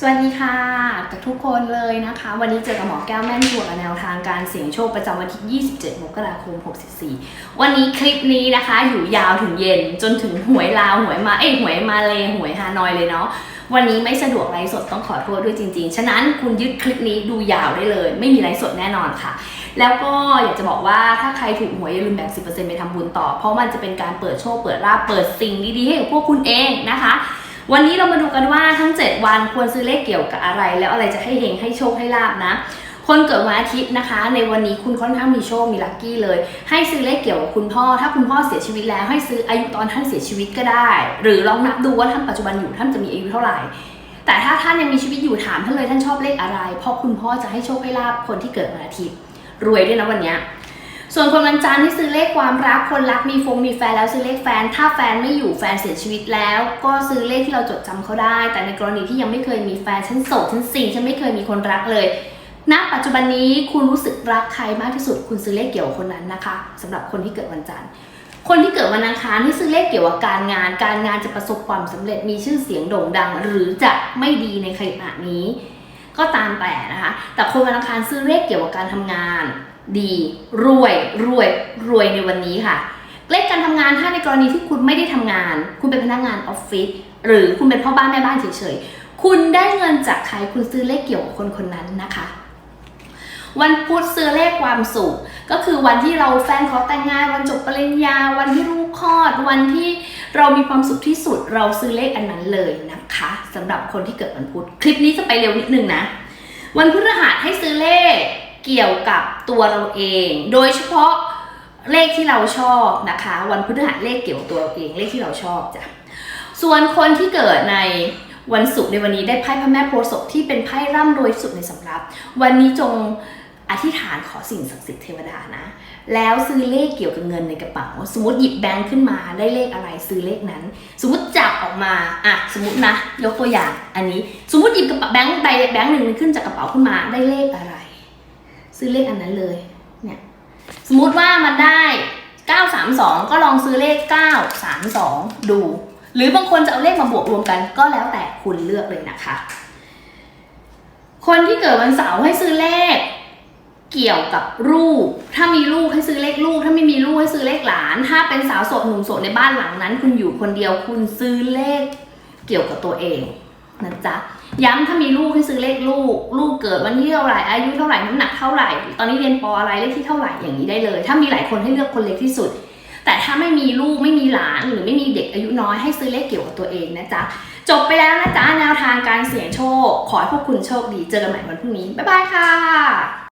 สวัสดีค่ะกับทุกคนเลยนะคะ วันนี้เจอกับหมอแก้วแม่นชัวร์แนวทางการเสี่ยงโชคประจำวันที่ 27 มกราคม 64 วันนี้คลิปนี้นะคะอยู่ยาวถึงเย็นจนถึงหวยลาวหวยมาเอ้ยหวยมาเลหวยฮานอยเลยเนาะวันนี้ไม่สะดวกไลฟ์สดต้องขอโทษด้วยจริง ๆ ฉะนั้นคุณยึดคลิปนี้ดูยาวได้เลย ไม่มีไลฟ์สดแน่นอนค่ะ แล้วก็อยากจะบอกว่าถ้าใครถูกหวยอย่าลืมแบ่ง10%ไปทำบุญต่อ เพราะมันจะเป็นการเปิดโชคเปิดลาภเปิดสิ่งดีๆให้กับพวกคุณเองนะคะ วันนี้เรามาดูกันว่าทั้ง 7 วันควรซื้อเลขเกี่ยวกับอะไร แล้วอะไรจะให้เฮงให้โชคให้ลาบนะ คนเกิดวันอาทิตย์นะคะ ในวันนี้คุณค่อนข้างมีโชคมีลัคกี้เลย ให้ซื้อเลขเกี่ยวกับคุณพ่อ ถ้าคุณพ่อเสียชีวิตแล้ว ให้ซื้ออายุตอนท่านเสียชีวิตก็ได้ หรือลองนับดูว่าท่านปัจจุบันอยู่ท่านจะมีอายุเท่าไหร่แต่ถ้าท่านยังมีชีวิตอยู่ถามท่านเลยท่านชอบเลขอะไร เพราะคุณพ่อจะให้โชคให้ลาบคนที่เกิดวันอาทิตย์ รวยด้วยนะวันนี้ ส่วนคนวันจันทร์ที่ซื้อเลขความรักคนรักมีฟงมีแฟนแล้วซื้อเลขแฟน ถ้าแฟนไม่อยู่แฟนเสียชีวิตแล้ว ก็ซื้อเลขที่เราจดจำเขาได้ แต่ในกรณีที่ยังไม่เคยมีแฟนฉันโสดฉันสิงฉันไม่เคยมีคนรักเลยณปัจจุบันนี้คุณรู้สึกรักใครมากที่สุด คุณซื้อเลขเกี่ยวกับคนนั้นนะคะสำหรับคนที่เกิดวันจันทร์คนที่เกิดวันอังคารที่ซื้อเลขเกี่ยวกับการงาน การงานจะประสบความสำเร็จมีชื่อเสียงโด่งดัง หรือจะไม่ดีในขณะนี้ ก็ตามแต่นะคะ แต่คนวันอังคารซื้อเลขเกี่ยวกับการทำงาน ดีรวยรวยรวยในวันนี้ค่ะเลขการทำงานถ้าในกรณีที่คุณไม่ได้ทำงาน คุณเป็นพนักงานออฟฟิศหรือคุณเป็นพ่อบ้านแม่บ้านเฉยๆคุณได้เงินจากใครคุณซื้อเลขเกี่ยวกับคนคนนั้นนะคะ วันพุธซื้อเลขความสุข ก็คือวันที่เราแฟนขอแต่งงาน วันจบปริญญา วันที่ลูกคลอด วันที่เรามีความสุขที่สุด เราซื้อเลขอันนั้นเลยนะคะสำหรับคนที่เกิดวันพุธคลิปนี้จะไปเร็วนิดนึงนะ วันพฤหัสให้ซื้อเลขเกี่ยวกับตัวเราเอง โดยเฉพาะเลขที่เราชอบนะคะ วันพฤหัสเลขเกี่ยวกับตัวเราเองเลขที่เราชอบจ้ะส่วนคนที่เกิดใน วันศุกร์ในวันนี้ได้ไพ่พระแม่โพธิ์ศพที่เป็นไพ่ร่ำรวยสุดในสำรับ วันนี้จงอธิษฐานขอสิ่งศักดิ์สิทธิ์เทวดานะ แล้วซื้อเลขเกี่ยวกับเงินในกระเป๋า สมมติหยิบแบงค์ขึ้นมาได้เลขอะไรซื้อเลขนั้น สมมติจับออกมาอะสมมตินะ ยกตัวอย่างอันนี้ สมมติหยิบกระเป๋าแบงค์ใบแบงค์หนึ่งขึ้นจากกระเป๋าขึ้นมาได้เลขอะไร ซื้อเลขอันนั้นเลยเนี่ยสมมติว่ามันได้ 932 ก็ลองซื้อเลข 932 ดู หรือบางคนจะเอาเลขมาบวกรวมกันก็แล้วแต่คุณเลือกเลยนะคะ คนที่เกิดวันเสาร์ให้ซื้อเลขเกี่ยวกับลูก ถ้ามีลูกให้ซื้อเลขลูก ถ้าไม่มีลูกให้ซื้อเลขหลาน ถ้าเป็นสาวโสดหนุ่มโสดในบ้านหลังนั้น คุณอยู่คนเดียวคุณซื้อเลขเกี่ยวกับตัวเองนะจ๊ะย้ำถ้ามีลูกให้ซื้อเลขลูก ลูกเกิดวันที่เท่าไหร่อายุเท่าไหร่น้ำหนักเท่าไหร่ ตอนนี้เรียนปออะไรเลขที่เท่าไหร่อย่างนี้ได้เลย ถ้ามีหลายคนให้เลือกคนเล็กที่สุด แต่ถ้าไม่มีลูกไม่มีหลานหรือไม่มีเด็กอายุน้อยให้ซื้อเลขเกี่ยวกับตัวเองนะจ๊ะ จบไปแล้วนะจ๊ะแนวทางการเสี่ยงโชค ขอให้พวกคุณโชคดีเจอกันใหม่วันพรุ่งนี้ บ๊ายบายค่ะ